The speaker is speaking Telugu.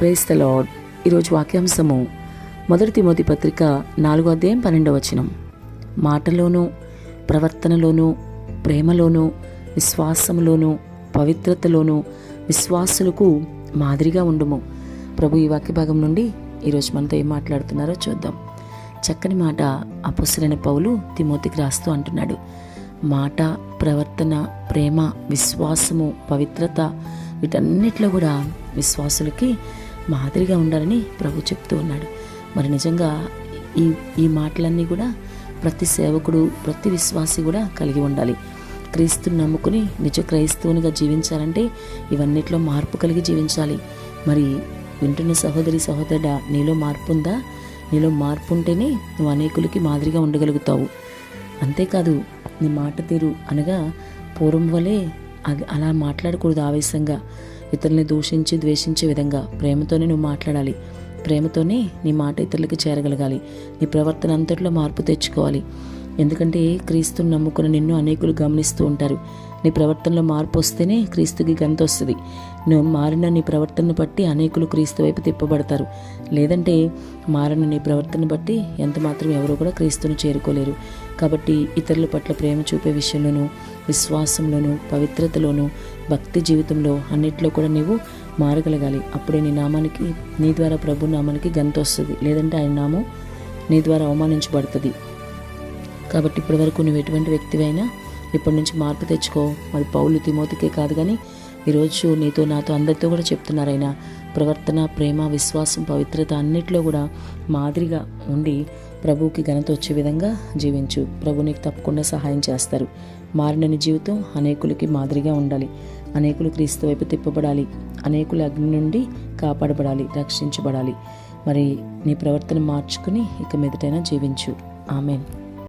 ప్రేస్ ద లాడ్ ఈరోజు వాక్యాంశము మొదటి తిమోతి పత్రిక నాలుగో అధ్యాయం పన్నెండవ వచనం. మాటలోనూ ప్రవర్తనలోనూ ప్రేమలోనూ విశ్వాసములోనూ పవిత్రతలోనూ విశ్వాసులకు మాదిరిగా ఉండుము. ప్రభు ఈ వాక్య భాగం నుండి ఈరోజు మనతో ఏం మాట్లాడుతున్నారో చూద్దాం. చక్కని మాట అపుసరైన పౌలు తిమోతికి రాస్తూ అంటున్నాడు. మాట ప్రవర్తన ప్రేమ విశ్వాసము పవిత్రత వీటన్నిటిలో కూడా విశ్వాసులకి మాదిరిగా ఉండాలని ప్రభు చెప్తూ ఉన్నాడు. మరి నిజంగా ఈ ఈ మాటలన్నీ కూడా ప్రతి సేవకుడు ప్రతి విశ్వాసి కూడా కలిగి ఉండాలి. క్రీస్తుని నమ్ముకుని నిజ క్రైస్తవునిగా జీవించాలంటే ఇవన్నిట్లో మార్పు కలిగి జీవించాలి. మరి వింటున్న సహోదరి సహోదరుడా నీలో మార్పు ఉందా నీలో మార్పు ఉంటేనే నువ్వు అనేకులకి మాదిరిగా ఉండగలుగుతావు. అంతేకాదు నీ మాట తీరు అనగా పూర్వం వలె అలా మాట్లాడకూడదు ఆవేశంగా. ఇతరుల్ని దూషించి ద్వేషించే విధంగా ప్రేమతోనే నువ్వు మాట్లాడాలి. ప్రేమతోనే నీ మాట ఇతరులకి చేరగలగాలి. నీ ప్రవర్తన అంతట్లో మార్పు తెచ్చుకోవాలి. ఎందుకంటే క్రీస్తుని నమ్ముకున్న నిన్ను అనేకులు గమనిస్తూ ఉంటారు. నీ ప్రవర్తనలో మార్పు వస్తేనే క్రీస్తుకి గంత వస్తుంది. నువ్వు మారిన నీ ప్రవర్తనను బట్టి అనేకులు క్రీస్తు వైపు తిప్పబడతారు. లేదంటే మారిన నీ ప్రవర్తన బట్టి ఎంత మాత్రం కూడా క్రీస్తును చేరుకోలేరు. కాబట్టి ఇతరుల పట్ల ప్రేమ చూపే విషయంలోనూ విశ్వాసంలోనూ పవిత్రతలోనూ భక్తి జీవితంలో అన్నిట్లో కూడా నీవు మారగలగాలి. అప్పుడే నీ నామానికి నీ ద్వారా ప్రభు నామానికి గంత వస్తుంది. లేదంటే ఆయన నామం నీ ద్వారా అవమానించబడుతుంది. కాబట్టి ఇప్పటి వరకు నువ్వు ఎటువంటి వ్యక్తివైనా ఇప్పటి నుంచి మార్పు తెచ్చుకో. మరి పౌలు తిమోతికే కాదు కానీ ఈరోజు నీతో నాతో అందరితో కూడా చెప్తున్నారు ప్రవర్తన ప్రేమ విశ్వాసం పవిత్రత అన్నిట్లో కూడా మాదిరిగా ఉండి ప్రభువుకి ఘనత వచ్చే విధంగా జీవించు. ప్రభు నీకు తప్పకుండా సహాయం చేస్తారు. మారినని జీవితం అనేకులకి మాదిరిగా ఉండాలి. అనేకులు క్రీస్తు వైపు తిప్పబడాలి. అనేకుల అగ్ని నుండి కాపాడబడాలి రక్షించబడాలి. మరి నీ ప్రవర్తన మార్చుకుని ఇక మీదటైనా జీవించు. ఆమెన్.